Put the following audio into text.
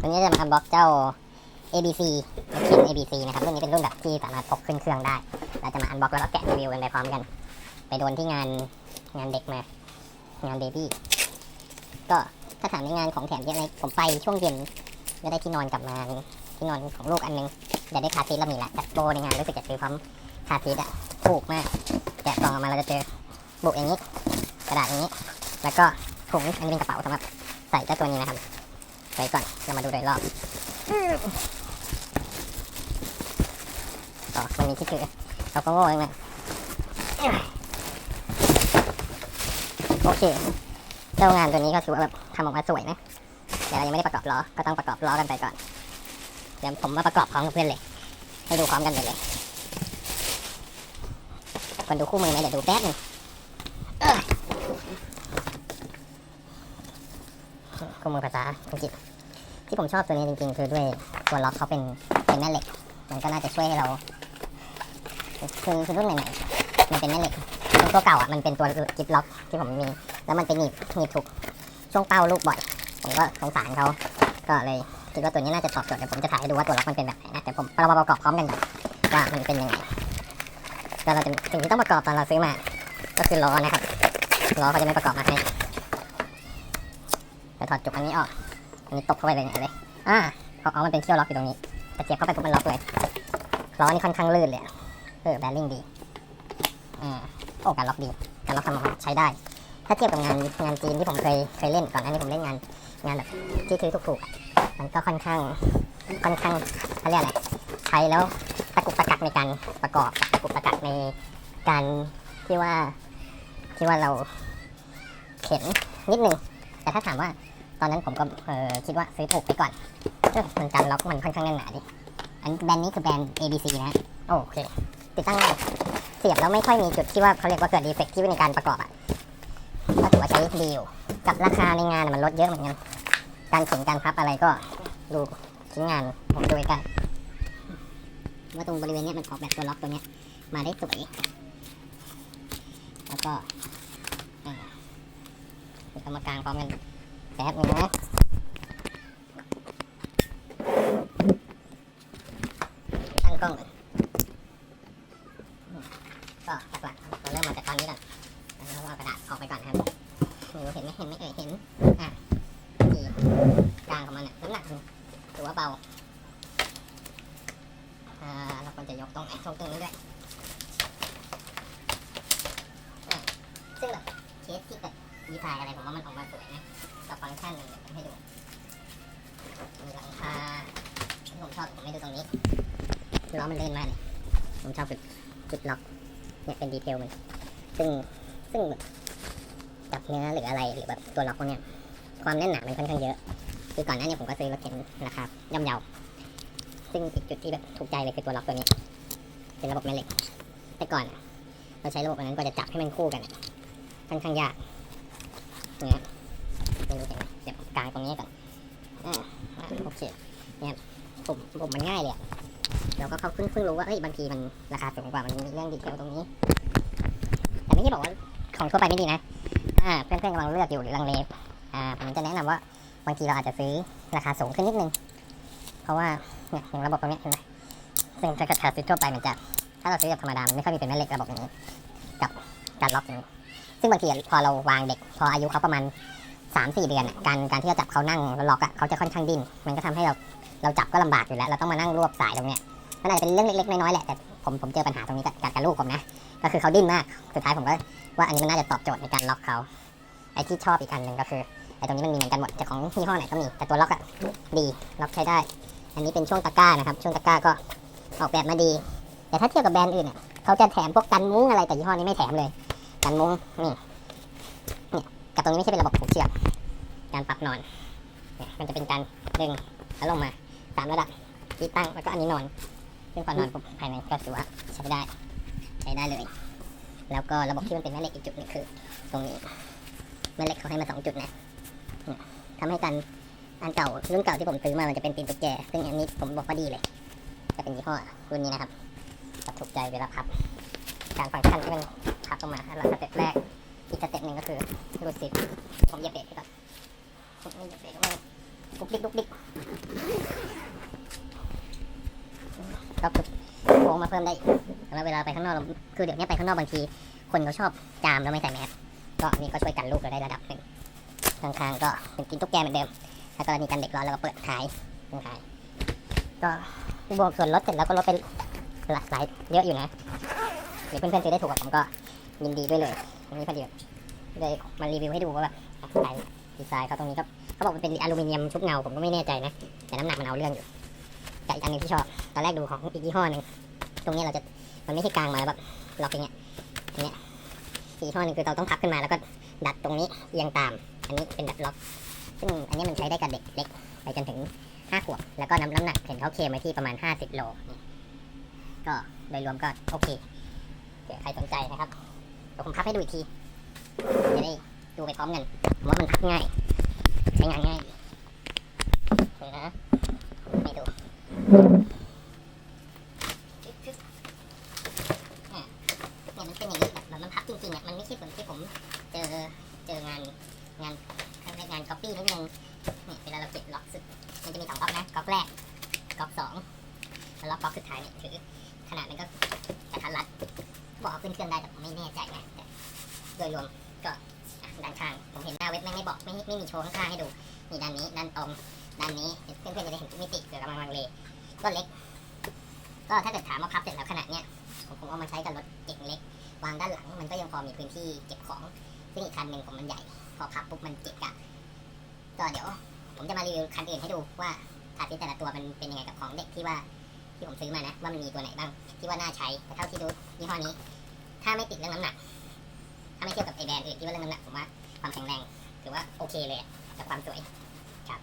วันนี้จะมาอันบ็อกเจ้า ABC เข็น ABC นะครับรุ่นนี้เป็นรุ่นแบบที่สามารถพกขึ้นเครื่องได้ เราจะมาอันบ็อกแล้วก็แกะรีวิวกันไปพร้อมกัน ไปโดนที่งานงานเด็กมางานเบบี้ก็ถ้าถามในงานของแถมเยอะเลยผมไปช่วงเย็นก็ได้ที่นอนกลับมาที่นอนของลูกอันนึงเดี๋ยวได้คาร์ซีทแล้วมีแหละแต่โบในงานรู้สึกจะซื้อพร้อมคาซีอะถูกมากแกะกล่องออกมาเราจะเจอบุกอย่างนี้ กระดาษอย่างนี้ แล้วก็ถุงอันนี้เป็นกระเป๋าสำหรับใส่เจ้าตัวนี้นะครับ ไว้ก่อนเรามาดูโดยรอบต่อมันมีที่ถือเราก็โง่เองนะโอเคเจ้างานตัวนี้ก็ถือว่าแบบทำออกมาสวยนะแต่เรายังไม่ได้ประกอบล้อก็ต้องประกอบล้อกันไปก่อนเดี๋ยวผมมาประกอบพร้อมกับเพื่อนเลย ให้ดูพร้อมกันไปเลยคนดูคู่มือไหมเดี๋ยวดูแป๊บนึงเอ้ย คู่มือภาษาอังกฤษที่ผมชอบตัวนี้จริง ๆ คือด้วยตัวล็อกเขาเป็นเป็นแม่เหล็ก มันก็น่าจะช่วยให้เราคือคือรุ่นใหม่ๆมันเป็นแม่เหล็กตัวเก่าอะมันเป็นตัวจิปล็อกที่ผมมี แล้วมันไปหนีบหนีบถูกช่วงเป้าลูกบ่อย ผมก็สงสารเขาก็เลยคิดว่าตัวนี้น่าจะตอบโจทย์เดี๋ยวผมจะถ่ายให้ดูว่าตัวล็อกมันเป็นแบบไหนนะแต่ผมเรามาประกอบพร้อมกันว่ามันเป็นยังไงแล้วเราจะสิ่งที่ต้องประกอบตอนเราซื้อมา ก็คือล้อนะครับล้อเขาจะไม่ประกอบมาให้ จะถอดจุกอันนี้ออกอันนี้ตบเข้าไปเลยเนี่ยเลยอ่าเขาเอามันเป็นเขี้ยวล็อกอยู่ตรงนี้แต่เสียบเข้าไปปุ๊บมันล็อกเลยล้อนี่ค่อนข้างลื่นเลยเออแบริ่งดีอ่าโอ้การล็อกดีการล็อกทำออกมาใช้ได้ ถ้าเทียบกับงานงานจีนที่ผมเคยเคยเล่นก่อนหน้านี้ผมเล่นงานงานแบบที่ซื้อถูกๆมันก็ค่อนข้างค่อนข้างเขาเรียกอะไรใช้แล้วตะกุกตะกักในการประกอบตะกุกตะกักในการที่ว่าที่ว่าเราเข็นนิดหนึ่ง แต่ถ้าถามว่าตอนนั้นผมก็เออคิดว่าซื้อถูกไปก่อนเออมันการล็อกมันค่อนข้างแน่นหนาดิอันแบรนด์นี้คือแบรนด์ ABC นะฮะโอเค ติดตั้งง่ายเสียบแล้วไม่ค่อยมีจุดที่ว่าเขาเรียกว่าเกิดดีเฟกที่ในการประกอบอะก็ถือว่าใช้ดีอยู่กับราคาในงานมันลดเยอะเหมือนกันการเขียนการพับอะไรก็ดูชิ้นงานผมดูกันว่าตรงบริเวณเนี้ยมันออกแบบตัวล็อกตัวเนี้ยมาได้สวยแล้วก็อ่า เดี๋ยวเอามากางพร้อมกันแป๊บนึงนะตั้งกล้องก่อนก็หลักๆเราเริ่มมาจากตอนนี้ก่อน แล้วก็เอากระดาษออกไปก่อนครับไม่รู้เห็นไหมเห็นไหมเอ่ยเห็น อะนี่กลางของมันน่ะน้ำหนักถือว่าเบา อ่า เราควรจะยกตรงตรงตรงนี้ด้วยอะซึ่งแบบเคสที่แบบ ดีไซน์อะไรผมว่ามันออกมาสวยนะกับฟังก์ชันหนึ่งเดี๋ยวผมให้ดู มีหลังคาที่ผมชอบผมให้ดูตรงนี้ล้อมันเลื่อนมากเลยผมชอบจุดจุดล็อกเนี่ยเป็นดีเทลมัน ซึ่งซึ่งกับเนื้อหรืออะไรหรือแบบตัวล็อกพวกเนี้ยความแน่นหนามันค่อนข้างเยอะ คือก่อนหน้านี้ผมก็ซื้อรถเข็นราคาย่อมเยา ซึ่งอีกจุดที่แบบถูกใจเลยคือตัวล็อกตัวนี้ เป็นระบบแม่เหล็ก แต่ก่อน เราใช้ระบบอันนั้นก็จะจับให้มันคู่กันค่อนข้างยาก เนี่ยไม่รู้เห็นเดี๋ยวกลางตรงนี้ก่อนอ่าโอเคเนี่ยผมผมมันง่ายเลยเราก็เขาเพิ่งเพิ่งรู้ว่าเอ้ยบางทีมันราคาสูงกว่ามันมีเรื่องดีเทลตรงนี้ แต่ไม่ได้บอกว่าของทั่วไปไม่ดีนะอ่าเพื่อนๆกำลังเลือกอยู่หรือลังเลอ่าผมจะแนะนำว่าบางทีเราอาจจะซื้อราคาสูงขึ้นนิดนึง เพราะว่าเนี่ยอย่างระบบตรงนี้เห็นไหมซึ่งถ้าเกิดซื้อทั่วไปมันจะถ้าเราซื้อแบบธรรมดามันไม่ค่อยมีเป็นแม่เหล็กระบบอย่างนี้ กับการล็อกอย่างนี้ ซึ่งบางทีพอเราวางเด็ก พออายุเขาประมาณสามสี่เดือนการการที่เราจับเขานั่งล็อกอะเขาจะค่อนข้างดิ้นมันก็ทำให้เราเราจับก็ลำบากอยู่แล้ว เราต้องมานั่งรวบสายตรงเนี้ยมันอาจจะเป็นเรื่องเล็กๆน้อยๆแหละแต่ผมผมเจอปัญหาตรงนี้กับกับลูกผมนะก็คือเขาดิ้นมากสุดท้ายผมก็ว่าอันนี้มันน่าจะตอบโจทย์ในการล็อกเขาไอ้ที่ชอบอีกอันหนึ่งก็คือไอ้ตรงนี้มันมีเหมือนกันหมดแต่ของยี่ห้อไหนก็มีแต่ตัวล็อกอะดีล็อกใช้ได้ อันนี้เป็นช่วงตะกร้านะครับ ช่วงตะกร้าก็ออกแบบมาดี แต่ถ้าเทียบกับแบรนด์อื่นเนี่ยเขาจะแถมพวกกันมุ้งอะไรแต่ยี่ห้อนี้ไม่แถมเลย กันมุ้งนี่นี่กับตรงนี้ไม่ใช่เป็นระบบผูกเชือกการปรับนอนเนี่ยมันจะเป็นการดึงแล้วลงมาสามระดับที่ตั้งแล้วก็อันนี้นอน ซึ่งพอนอนปุ๊บภายในก็ถือว่าใช้ได้ใช้ได้เลย แล้วก็ระบบที่มันเป็นแม่เหล็กอีกจุดนึงคือ ตรงนี้แม่เหล็กเขาให้มาสองจุดนะเนี่ยทำให้กันอันเก่ารุ่นเก่าที่ผมซื้อมามันจะเป็นตีนตุ๊กแกซึ่งอันนี้ผมบอกว่าดีเลยจะเป็นยี่ห้อรุ่นนี้นะครับถูกใจเวลาพับการฟังก์ชันที่มัน พับออกมาแล้วสเต็ปแรก อีกสเต็ปหนึ่งก็คือรูดซิปผมเหยียบเบรกไปก่อนผมไม่เหยียบเบรกก็ไม่ดุกดิกดุกดิกก็คือโค้งมาเพิ่มได้แล้วเวลาไปข้างนอกเราคือเดี๋ยวนี้ไปข้างนอกบางที คนเขาชอบจามแล้วไม่ใส่แมสก็นี่ก็ช่วยกันลูกเราได้ระดับหนึ่งข้างๆก็เป็นกินตุ๊กแกเหมือนเดิมถ้ากรณีกันเด็กร้อนเราก็เปิดขายขาย ก็บวกส่วนลดเสร็จแล้วก็ลดไปหลายหลายเยอะอยู่นะหรือเพื่อนๆซื้อได้ถูกกว่าผมก็ ยินดีด้วยเลยอันนี้พอดีเลยมารีวิวให้ดูว่าแบบดีไซน์เขาตรงนี้ก็เขาบอกมันเป็นอลูมิเนียมชุบเงาผมก็ไม่แน่ใจนะ แต่น้ำหนักมันเอาเรื่องอยู่กับอีกอันนึงที่ชอบตอนแรกดูของอีกยี่ห้อหนึ่งตรงนี้เราจะมันไม่ใช่กลางมาแล้วแบบล็อกอย่างเงี้ยอันเนี้ยอีกยี่ห้อหนึ่งคือเราต้องพับขึ้นมาแล้วก็ดัดตรงนี้เอียงตาม อันนี้เป็นแบบล็อก ซึ่งอันนี้มันใช้ได้กับเด็กเล็กไปจนถึงห้าขวบแล้วก็น้ำน้ำหนักเห็นเขาเคมไว้ที่ประมาณ50โลนี่ก็โดยรวมก็โอเคเผื่อใครสนใจนะครับ ดี๋ยวผมพับให้ดูอีกทีจะได้ดูไปพร้อมกันผมว่ามันพับง่าย ใช้งานง่ายเดี๋ยวนะให้ดูอะเนี่ยมันเป็นอย่างนี้แบบแบบมันพับจริงๆอะมันไม่ใช่เหมือนที่ผมเจอเจองานงานงานก๊อปปี้นิดนึงเนี่ยเวลาเราเก็บล็อกสุดมันจะมีสองก๊อกนะก๊อกแรกก๊อกสองแล้วก๊อกสุดท้ายเนี่ยคือขนาดมันก็กระทัดรัด บอกเอาขึ้นเครื่องได้แต่ผมไม่แน่ใจนะแต่โดยรวมก็ด้านข้างผมเห็นหน้าเว็บแม่ไม่บอกไม่ไม่มีโชว์ข้างๆให้ดูนี่ด้านนี้ด้านตรงด้านนี้เพื่อนๆจะได้เห็นทุกมิติเกี่ยวกับมังลังเลก็เล็ก ก็ถ้าเกิดถามว่าพับเสร็จแล้วขนาดเนี้ยผมคงเอามาใช้กับรถเก๋งเล็ก วางด้านหลังมันก็ยังพอมีพื้นที่เก็บของซึ่งอีกคันหนึ่งผมมันใหญ่ พอพับปุ๊บมันเกะกะก็เดี๋ยว ผมจะมารีวิวคันอื่นให้ดูว่าคาร์ติสแต่ละตัวมันเป็นยังไงกับของเด็กที่ว่า ที่ผมซื้อมานะ ว่ามันมีตัวไหนบ้างที่ว่าน่าใช้แต่เท่าที่ดูยี่ห้อนี้ ถ้าไม่ติดเรื่องน้ำหนัก ถ้าไม่เทียบกับไอแบรนด์อื่นที่ว่าเรื่องน้ำหนักผมว่าความแข็งแรงถือว่าโอเคเลยกับความสวยครับ